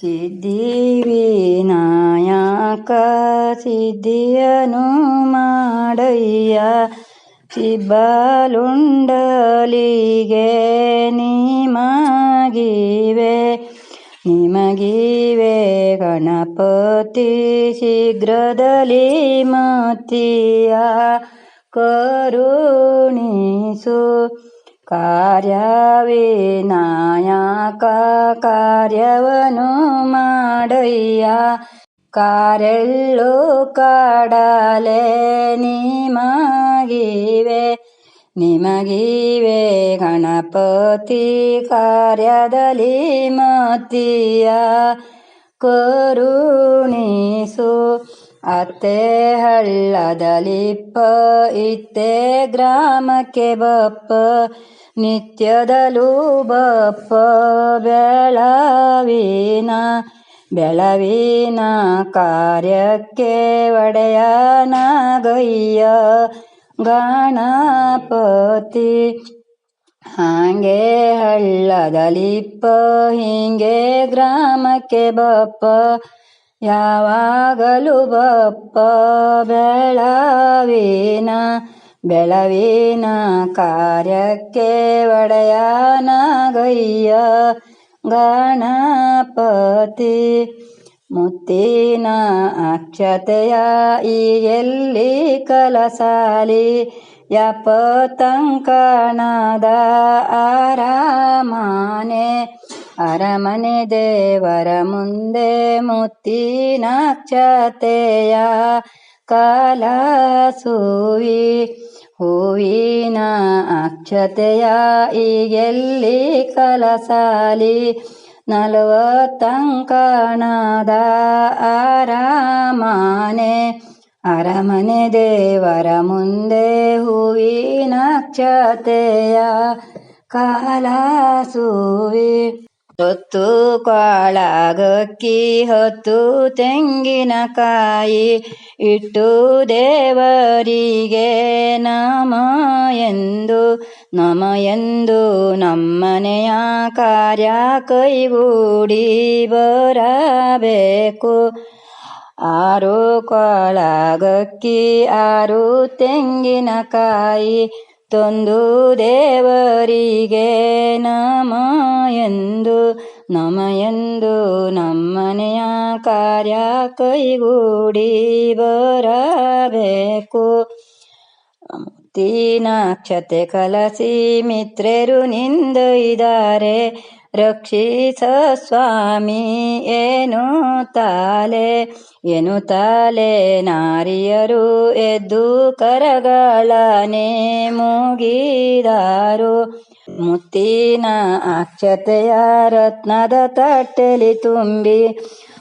ಸಿದ್ಧಿವಿನಾಯಕ ಸಿದ್ಧಿಯನು ಮಾಡಯ್ಯ. ಸಿಬ್ಬಲುಂಡಲಿಗೆ ನಿಮಗಿವೆ ನಿಮಗಿವೆ ಗಣಪತಿ ಶೀಘ್ರದಲ್ಲಿ ಮತಿಯ ಕರುಣಿಸು. ಕಾರ್ಯವಿನಾಯಕ ಕಾರ್ಯವನು ಮಾಡಯ್ಯ. ಕಾರೆಳ್ಳು ಕಾಡಲೆ ನಿಮಗಿವೆ. ನಿಮಗಿವೆ ಗಣಪತಿ ಕಾರ್ಯದಲ್ಲಿ ಮತಿಯ. ಕರುಣಿಸು ಅತ್ತೆ ಹಳ್ಳದಲಿಪ್ಪ ಇತ್ತೆ ಗ್ರಾಮಕ್ಕೆ ಬಪ್ಪ, ನಿತ್ಯದಲು ಬಪ್ಪ, ಬೆಳವಿನ ಬೆಳವಿನ ಕಾರ್ಯಕ್ಕೆ ಒಡೆಯನಾಗಯ್ಯ ಗಣಪತಿ. ಹಾಗೆ ಹಳ್ಳದಲಿಪ್ಪ ಹೀಗೆ ಗ್ರಾಮಕ್ಕೆ ಬಪ್ಪ ಯಾವಾಗಲೂ ಬಪ್ಪ ಬೆಳವಿನ ಬೆಳವಿನ ಕಾರ್ಯಕ್ಕೆ ಒಡೆಯನಗಯ್ಯ. ಗಣಪತಿ ಮುತ್ತಿನ ಅಕ್ಷತೆಯ ಈ ಎಲ್ಲಿ ಕಲಸಾಲಿ ಯಪತಂಕಣದ ಅರಮನೆ ಅರಮನೆ ದೇವರ ಮುಂದೆ ಮುತ್ತಿ ನಾಕ್ಷತೆಯ ಕಾಲ ಸೂವಿ, ಹೂವಿನ ಅಕ್ಷತೆಯ ಈಗೆಲ್ಲಿ ಕಲಸಾಲಿ, ನಲವತ್ತಂಕಣದ ಅರಮನೆ ಅರಮನೆ ದೇವರ ಮುಂದೆ ಹೂವಿನ ಅಕ್ಷತೆಯ ಕಲಸುವಿ ಹೊತ್ತು ಕೊಳಗಕ್ಕಿ, ಹೊತ್ತು ತೆಂಗಿನಕಾಯಿ ಇಟ್ಟು ದೇವರಿಗೆ ನಮ ಎಂದು ನಮ ಎಂದು ನಮ್ಮನೆಯ ಕಾರ್ಯ ಕೈಗೂಡಿ ಬರಬೇಕು. ಆರು ಕೊಳಗಕ್ಕಿ, ಆರು ತೆಂಗಿನಕಾಯಿ ತಂದು ದೇವರಿಗೆ ನಮ ಎಂದು ನಮ ಎಂದು ನಮ್ಮನೆಯ ಕಾರ್ಯ ಕೈಗೂಡಿ ಬರಬೇಕು. ತೀನಾಕ್ಷತೆ ಕಲಸಿ ಮಿತ್ರರು ನಿಂದೊಯ್ದಾರೆ ರಕ್ಷಿಸ ಸ್ವಾಮಿ ಏನು ತಾಲೆ ಏನು ತಾಲೆ ನಾರಿಯರು ಎದ್ದು ಕರಗಳನೆ ಮುಗಿದಾರು. ಮುತ್ತಿನ ಅಕ್ಷತೆಯ ರತ್ನದ ತಟ್ಟೆಲಿ ತುಂಬಿ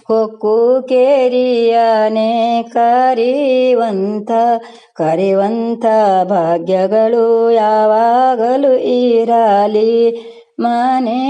ಹೊಕ್ಕು ಕೇರಿಯನೆ ಕರಿವಂತ ಕರಿವಂತ ಭಾಗ್ಯಗಳು ಯಾವಾಗಲೂ ಇರಲಿ. മനെ